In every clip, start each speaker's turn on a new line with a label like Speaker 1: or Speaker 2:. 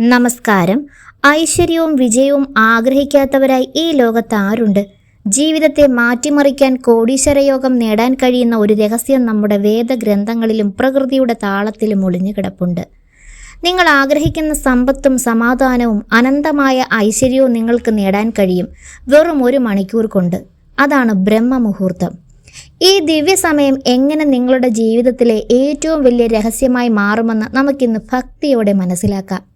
Speaker 1: നമസ്കാരം. ഐശ്വര്യവും വിജയവും ആഗ്രഹിക്കാത്തവരായി ഈ ലോകത്ത് ആരുണ്ട്? ജീവിതത്തെ മാറ്റിമറിക്കാൻ കോടീശ്വരയോഗം നേടാൻ കഴിയുന്ന ഒരു രഹസ്യം നമ്മുടെ വേദഗ്രന്ഥങ്ങളിലും പ്രകൃതിയുടെ താളത്തിലും ഒളിഞ്ഞു കിടപ്പുണ്ട്. നിങ്ങൾ ആഗ്രഹിക്കുന്ന സമ്പത്തും സമാധാനവും അനന്തമായ ഐശ്വര്യവും നിങ്ങൾക്ക് നേടാൻ കഴിയും വെറും ഒരു മണിക്കൂർ കൊണ്ട്. അതാണ് ബ്രഹ്മമുഹൂർത്തം. ഈ ദിവ്യസമയം എങ്ങനെ നിങ്ങളുടെ ജീവിതത്തിലെ ഏറ്റവും വലിയ രഹസ്യമായി മാറുമെന്ന് നമുക്കിന്ന് ഭക്തിയോടെ മനസ്സിലാക്കാം.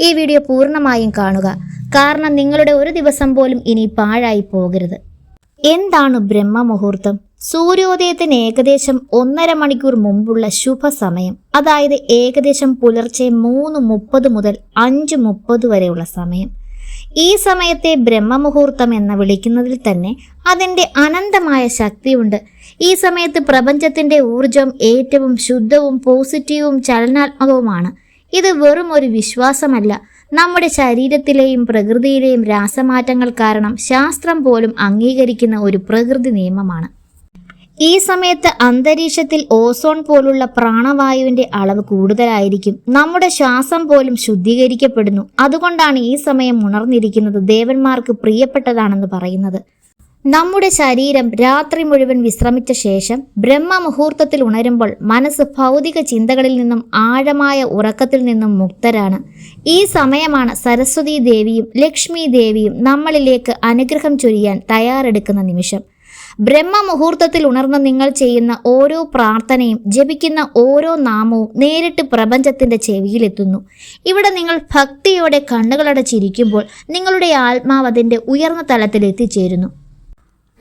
Speaker 1: ഈ വീഡിയോ പൂർണമായും കാണുക. കാരണം നിങ്ങളുടെ ഒരു ദിവസം പോലും ഇനി പാഴായി പോകരുത്. എന്താണ് ബ്രഹ്മമുഹൂർത്തം? സൂര്യോദയത്തിന് ഏകദേശം ഒന്നര മണിക്കൂർ മുമ്പുള്ള ശുഭസമയം. അതായത് ഏകദേശം പുലർച്ചെ മൂന്ന് മുപ്പത് മുതൽ അഞ്ച് മുപ്പത് വരെയുള്ള സമയം. ഈ സമയത്തെ ബ്രഹ്മമുഹൂർത്തം എന്ന് വിളിക്കുന്നതിൽ തന്നെ അതിന്റെ അനന്തമായ ശക്തിയുണ്ട്. ഈ സമയത്ത് പ്രപഞ്ചത്തിന്റെ ഊർജം ഏറ്റവും ശുദ്ധവും പോസിറ്റീവും ചലനാത്മകവുമാണ്. ഇത് വെറും ഒരു വിശ്വാസമല്ല. നമ്മുടെ ശരീരത്തിലെയും പ്രകൃതിയിലെയും രാസമാറ്റങ്ങൾ കാരണം ശാസ്ത്രം പോലും അംഗീകരിക്കുന്ന ഒരു പ്രകൃതി നിയമമാണ്. ഈ സമയത്ത് അന്തരീക്ഷത്തിൽ ഓസോൺ പോലുള്ള പ്രാണവായുവിന്റെ അളവ് കൂടുതലായിരിക്കും. നമ്മുടെ ശ്വാസം പോലും ശുദ്ധീകരിക്കപ്പെടുന്നു. അതുകൊണ്ടാണ് ഈ സമയം ഉണർന്നിരിക്കുന്നത് ദേവന്മാർക്ക് പ്രിയപ്പെട്ടതാണെന്ന് പറയുന്നത്. നമ്മുടെ ശരീരം രാത്രി മുഴുവൻ വിശ്രമിച്ച ശേഷം ബ്രഹ്മ മുഹൂർത്തത്തിൽ ഉണരുമ്പോൾ മനസ്സ് ഭൗതിക ചിന്തകളിൽ നിന്നും ആഴമായ ഉറക്കത്തിൽ നിന്നും മുക്തരാണ്. ഈ സമയമാണ് സരസ്വതി ദേവിയും ലക്ഷ്മി ദേവിയും നമ്മളിലേക്ക് അനുഗ്രഹം ചൊരിയാൻ തയ്യാറെടുക്കുന്ന നിമിഷം. ബ്രഹ്മ മുഹൂർത്തത്തിൽ ഉണർന്ന് നിങ്ങൾ ചെയ്യുന്ന ഓരോ പ്രാർത്ഥനയും ജപിക്കുന്ന ഓരോ നാമവും നേരിട്ട് പ്രപഞ്ചത്തിന്റെ ചെവിയിലെത്തുന്നു ഇവിടെ നിങ്ങൾ ഭക്തിയോടെ കണ്ണുകളടച്ചിരിക്കുമ്പോൾ നിങ്ങളുടെ ആത്മാവ് അതിന്റെ ഉയർന്ന തലത്തിൽ എത്തിച്ചേരുന്നു.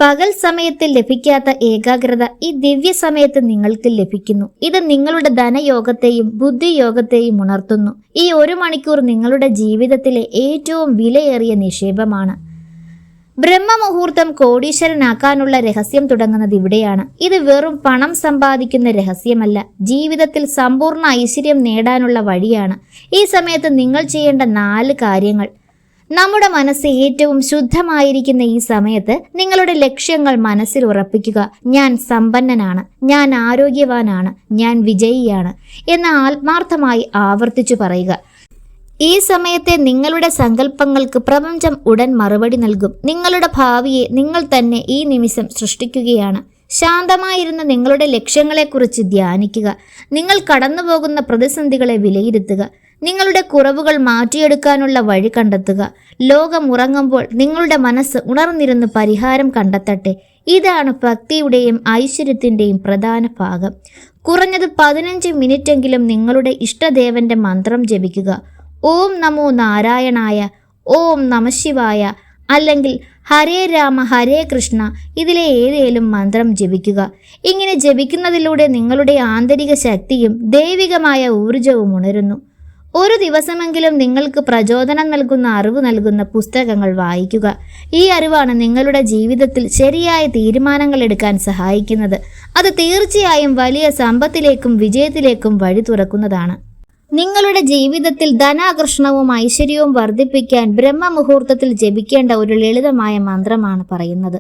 Speaker 1: പകൽ സമയത്ത് ലഭിക്കാത്ത ഏകാഗ്രത ഈ ദിവ്യ സമയത്ത് നിങ്ങൾക്ക് ലഭിക്കുന്നു. ഇത് നിങ്ങളുടെ ധനയോഗത്തെയും ബുദ്ധിയോഗത്തെയും ഉണർത്തുന്നു. ഈ ഒരു മണിക്കൂർ നിങ്ങളുടെ ജീവിതത്തിലെ ഏറ്റവും വിലയേറിയ നിക്ഷേപമാണ്. ബ്രഹ്മമുഹൂർത്തം കോടീശ്വരനാക്കാനുള്ള രഹസ്യം തുടങ്ങുന്നത് ഇവിടെയാണ്. ഇത് വെറും പണം സമ്പാദിക്കുന്ന രഹസ്യമല്ല. ജീവിതത്തിൽ സമ്പൂർണ ഐശ്വര്യം നേടാനുള്ള വഴിയാണ്. ഈ സമയത്ത് നിങ്ങൾ ചെയ്യേണ്ട നാല് കാര്യങ്ങൾ. നമ്മുടെ മനസ്സ് ഏറ്റവും ശുദ്ധമായിരിക്കുന്ന ഈ സമയത്ത് നിങ്ങളുടെ ലക്ഷ്യങ്ങൾ മനസ്സിൽ ഉറപ്പിക്കുക. ഞാൻ സമ്പന്നനാണ്. ഞാൻ ആരോഗ്യവാനാണ്. ഞാൻ വിജയിയാണ് എന്ന ആത്മാർത്ഥമായി ആവർത്തിച്ചു പറയുക. ഈ സമയത്തെ നിങ്ങളുടെ സങ്കല്പങ്ങൾക്ക് പ്രപഞ്ചം ഉടൻ മറുപടി നൽകും. നിങ്ങളുടെ ഭാവിയെ നിങ്ങൾ തന്നെ ഈ നിമിഷം സൃഷ്ടിക്കുകയാണ്. ശാന്തമായിരുന്ന നിങ്ങളുടെ ലക്ഷ്യങ്ങളെക്കുറിച്ച് ധ്യാനിക്കുക. നിങ്ങൾ കടന്നുപോകുന്ന പ്രതിസന്ധികളെ വിലയിരുത്തുക. നിങ്ങളുടെ കുറവുകൾ മാറ്റിയെടുക്കാനുള്ള വഴി കണ്ടെത്തുക. ലോകം ഉറങ്ങുമ്പോൾ നിങ്ങളുടെ മനസ്സ് ഉണർന്നിരുന്ന് പരിഹാരം കണ്ടെത്തട്ടെ. ഇതാണ് ഭക്തിയുടെയും ഐശ്വര്യത്തിന്റെയും പ്രധാന ഭാഗം. കുറഞ്ഞത് പതിനഞ്ച് മിനിറ്റെങ്കിലും നിങ്ങളുടെ ഇഷ്ടദേവന്റെ മന്ത്രം ജപിക്കുക. ഓം നമോ നാരായണായ ഓം നമശിവായ അല്ലെങ്കിൽ ഹരേ രാമ ഹരേ കൃഷ്ണ ഇതിലെ ഏതേലും മന്ത്രം ജപിക്കുക. ഇങ്ങനെ ജപിക്കുന്നതിലൂടെ നിങ്ങളുടെ ആന്തരിക ശക്തിയും ദൈവികമായ ഊർജവും ഉണരുന്നു. ഒരു ദിവസമെങ്കിലും നിങ്ങൾക്ക് പ്രചോദനം നൽകുന്ന അറിവ് നൽകുന്ന പുസ്തകങ്ങൾ വായിക്കുക. ഈ അറിവാണ് നിങ്ങളുടെ ജീവിതത്തിൽ ശരിയായ തീരുമാനങ്ങൾ എടുക്കാൻ സഹായിക്കുന്നത്. അത് തീർച്ചയായും വലിയ സമ്പത്തിലേക്കും വിജയത്തിലേക്കും വഴി തുറക്കുന്നതാണ്. നിങ്ങളുടെ ജീവിതത്തിൽ ധനാകർഷണവും ഐശ്വര്യവും വർദ്ധിപ്പിക്കാൻ ബ്രഹ്മമുഹൂർത്തത്തിൽ ജപിക്കേണ്ട ഒരു ലളിതമായ മന്ത്രമാണ് പറയുന്നത്.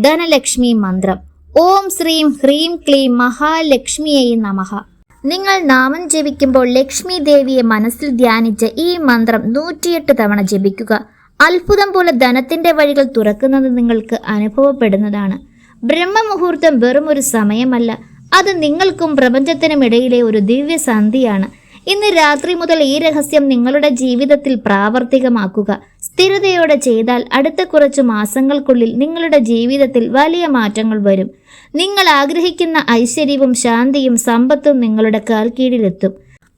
Speaker 1: ധനലക്ഷ്മി മന്ത്രം. ഓം ശ്രീം ഹ്രീം ക്ലീം മഹാലക്ഷ്മിയേ നമഃ. നിങ്ങൾ നാമം ജപിക്കുമ്പോൾ ലക്ഷ്മി ദേവിയെ മനസ്സിൽ ധ്യാനിച്ച് ഈ മന്ത്രം നൂറ്റിയെട്ട് തവണ ജപിക്കുക. അത്ഭുതം പോലെ ധനത്തിന്റെ വഴികൾ തുറക്കുന്നത് നിങ്ങൾക്ക് അനുഭവപ്പെടുന്നതാണ്. ബ്രഹ്മമുഹൂർത്തം വെറും ഒരു സമയമല്ല. അത് നിങ്ങൾക്കും പ്രപഞ്ചത്തിനും ഇടയിലെ ഒരു ദിവ്യ സന്ധിയാണ് ഇന്ന് രാത്രി മുതൽ ഈ രഹസ്യം നിങ്ങളുടെ ജീവിതത്തിൽ പ്രാവർത്തികമാക്കുക. സ്ഥിരതയോടെ ചെയ്താൽ അടുത്ത കുറച്ച് മാസങ്ങൾക്കുള്ളിൽ നിങ്ങളുടെ ജീവിതത്തിൽ വലിയ മാറ്റങ്ങൾ വരും. നിങ്ങൾ ആഗ്രഹിക്കുന്ന ഐശ്വര്യവും ശാന്തിയും സമ്പത്തും നിങ്ങളുടെ കാൽക്കീഴിലെത്തും.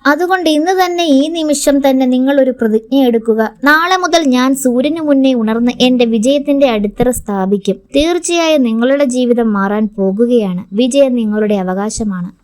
Speaker 1: അതുകൊണ്ട് ഇന്ന് തന്നെ ഈ നിമിഷം തന്നെ നിങ്ങൾ ഒരു പ്രതിജ്ഞ എടുക്കുക. നാളെ മുതൽ ഞാൻ സൂര്യന് മുന്നേ ഉണർന്ന് എന്റെ വിജയത്തിന്റെ അടിത്തറ സ്ഥാപിക്കും. തീർച്ചയായും നിങ്ങളുടെ ജീവിതം മാറാൻ പോകുകയാണ്. വിജയം നിങ്ങളുടെ അവകാശമാണ്.